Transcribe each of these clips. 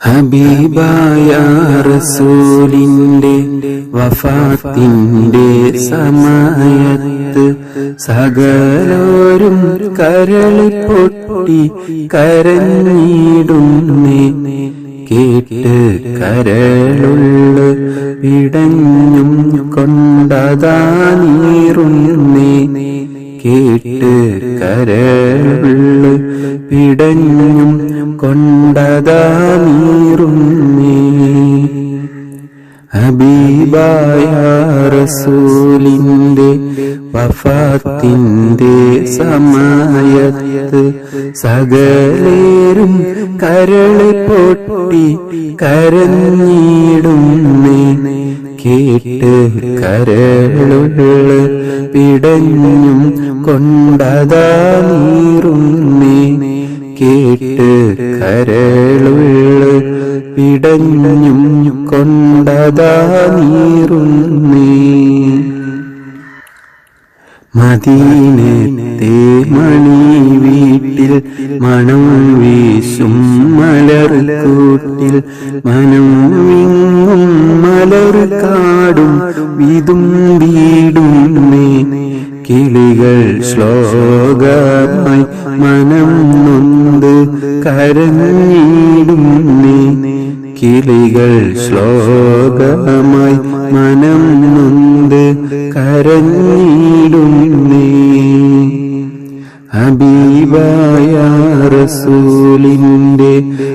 ഹബീബായ റസൂലിന്റെ വഫാത്തിന്റെ സമയത്ത് സകലോരും കരളി പൊട്ടി കരഞ്ഞിടുന്നേ. കേട്ട് കരളുള്ള പിടഞ്ഞും കൊണ്ടതാ നീറുന്നേ. കേട്ട് കരളുള്ള പിടഞ്ഞും കൊണ്ടതാമീറുന്നേ ഹബീബായ റസൂലിന്റെ വഫാത്തിന്റെ സമയത്ത് സകലേരും കരളി പൊട്ടി കരഞ്ഞിടുന്നേ. കേട്ട് കരളുകൾ പിടഞ്ഞും കൊണ്ടതാ നീറുന്നേ. കേട്ട് കരളുകൾ പിടഞ്ഞും കൊണ്ടതാ നീറുന്നേ. മദീനത്തെ മണി വീട്ടിൽ മണം വീശും മലർക്കൂട്ടിൽ മനം വിങ്ങും മലർ കാടും വിതും വീടും കിളികൾ ശ്ലോകമായി മനം നൊന്ത് കരഞ്ഞിടുന്നേ കിളികൾ ശ്ലോകമായി മനം നൊന്ത് കരഞ്ഞിടുന്നേ. ഹബീബായ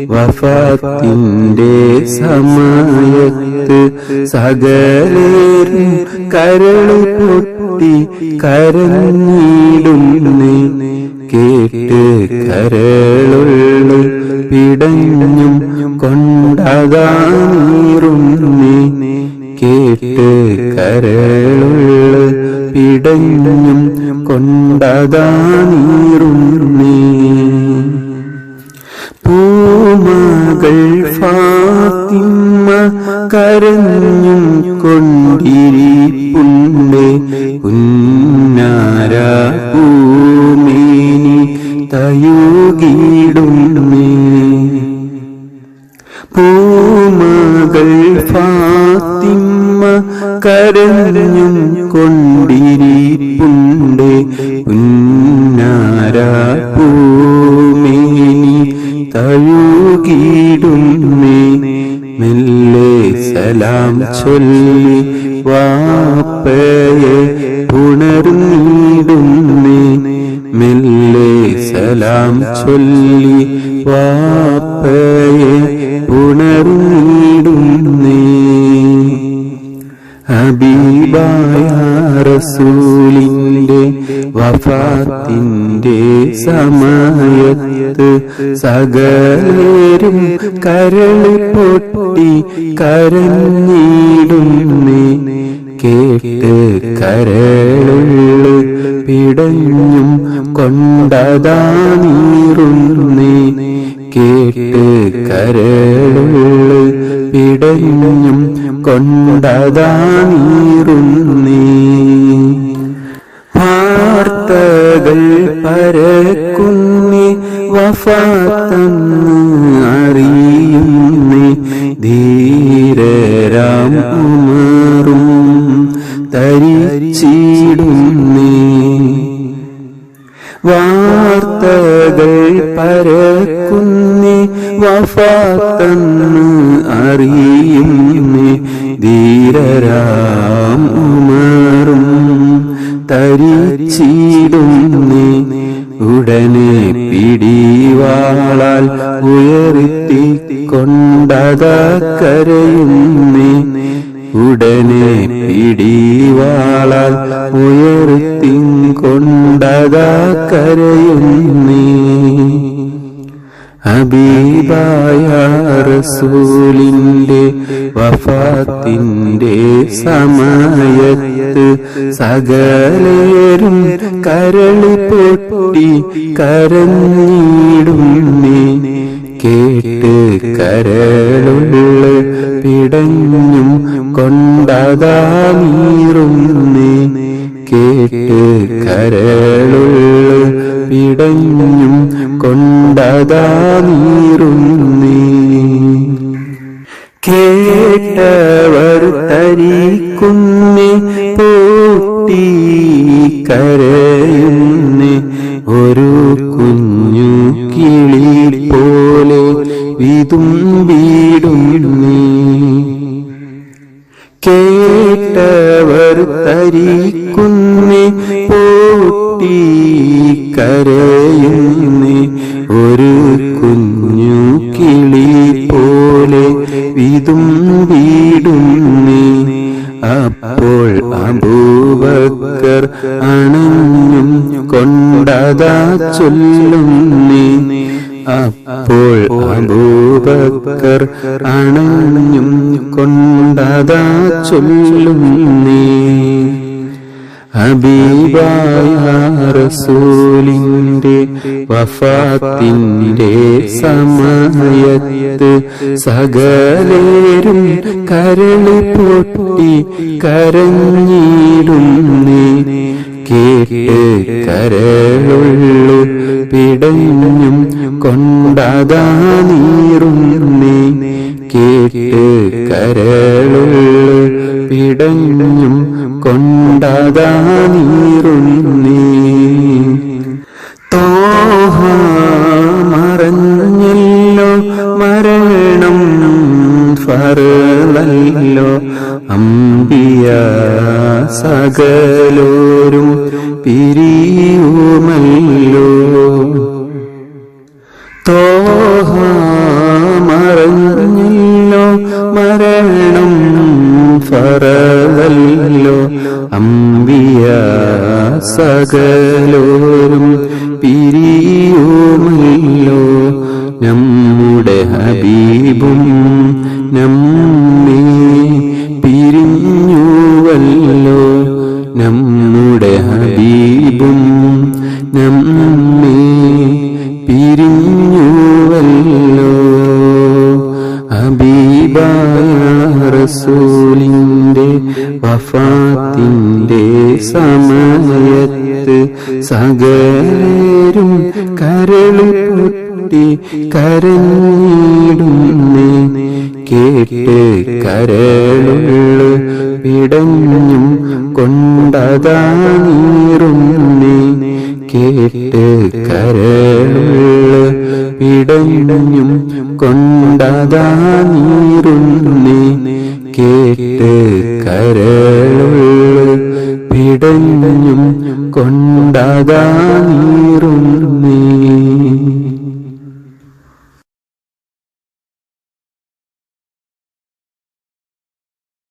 വഫാത്തിന്റെ സമയത്ത് സകലേരും കരൾ പൊട്ടി കരഞ്ഞിടുന്നേ. കേട്ട് കരളുള്ള പിടഞ്ഞും കൊണ്ടതാ കേട്ട് കരളുള്ള പിടഞ്ഞും കൊണ്ടതാനീറും പൂമകൾ ഫാത്തിമ്മ കരഞ്ഞും കൊണ്ടിരിപ്പുണ്ടേ കരഞ്ഞും കൊണ്ടിരിപ്പുണ്ട് ഉന്നാര പൂമേനി തഴുകിടുന്നേ മെല്ലെ സലാം ചൊല്ലി വാപ്പയെ പുണർന്നിടുന്നേ മെല്ലെ സലാം ചൊല്ലി വാപ്പയെ ഹബീബായ റസൂലിന്റെ വഫാത്തിന്റെ സമയത്ത് സകലേരും കരളി പൊട്ടി കരഞ്ഞിടുന്നേ. കേട്ട് കരളുള്ളു പിടഞ്ഞും കൊണ്ടതാ നീറുന്നേ കേട്ട് കരളുള്ളു പിടഞ്ഞും കൊണ്ടതാ നീറുന്നേ വാർത്തകൾ പരക്കുന്നേ വഫാത്തന്ന് അറിയുന്നേ. ധീരരാം ഉമറും തരിച്ചിടുന്നേ. വാർത്തകൾ പരക്കുന്നേ വഫാത്തെന്ന് അറിയുന്നേ. ധീരരാം ഉമറും തരിച്ചിടുന്നേ. ഉടനെ പിടിവാളാൽ ഉയർത്തി കൊണ്ടതാ കരയുന്നേ ഉടനെ പിടിവാളാൽ ഉയർത്തി കൊണ്ടതാ കരയുന്നേ ഹബീബായ റസൂലിന്റെ വഫാത്തിന്റെ സമയത്ത് സകലേരും കരളി പൊട്ടി കരഞ്ഞിടുന്നേ. കേട്ട് കരളുള്ള പിടഞ്ഞും കൊണ്ടതാ നീറുന്നേ. കേട്ട് കരളുള്ള പിടഞ്ഞും കൊണ്ടതാ നീറുന്നേ. കേട്ടവർ തരിക്കുന്നേ പൂട്ടി കരയുന്നേ. ഒരു കുഞ്ഞു കിളി പോലെ വിതും വീടുന്നേ. കേട്ടവർ തരിക്കുന്നേ പൂട്ടി കരയുന്നേ ഒരു കുഞ്ഞു കിളി പോലെ വിതുമ്പിടുന്നേ അപ്പോൾ അബൂബക്കർ അണഞ്ഞും കൊണ്ടതാ ചൊല്ലുന്നേ അപ്പോൾ അബൂബക്കർ അണഞ്ഞും കൊണ്ടതാ ചൊല്ലുന്നേ ഹബീബായ റസൂലിന്റെ വഫാത്തിന്റെ സമയത്ത് സകലേരും കരളി പൊട്ടി കരഞ്ഞിടുന്നേ. കേട്ട് കരളുള്ളു പിടഞ്ഞും കൊണ്ടതാ നീറുന്നേ. കേട്ട് കരളുള്ളു പിടഞ്ഞും കൊണ്ടതാ നീറുന്നേ തോഹ മറഞ്ഞല്ലോ മരണം ഫറലല്ലോ അമ്പിയ സകലോരും പിരിയുമല്ലോ. തോഹ ഫറവല്ലോ അമ്പിയ സകലോരും പിരിയുമല്ലോ. നമ്മുടെ ഹബീബും നമ്മെ റസൂലിന്റെ വഫാത്തിന്റെ സമയത്ത് സകലരും കരളു പൊട്ടി കരഞ്ഞിടുന്നേ. കേട്ട് കരളുള്ളു പിടഞ്ഞും കൊണ്ടതാ കേട്ട് കരളുള്ളു പിടഞ്ഞും കൊണ്ടതാ നീറുന്നേ. കേട്ട് കരളുള്ളു പിടഞ്ഞും കൊണ്ടതാ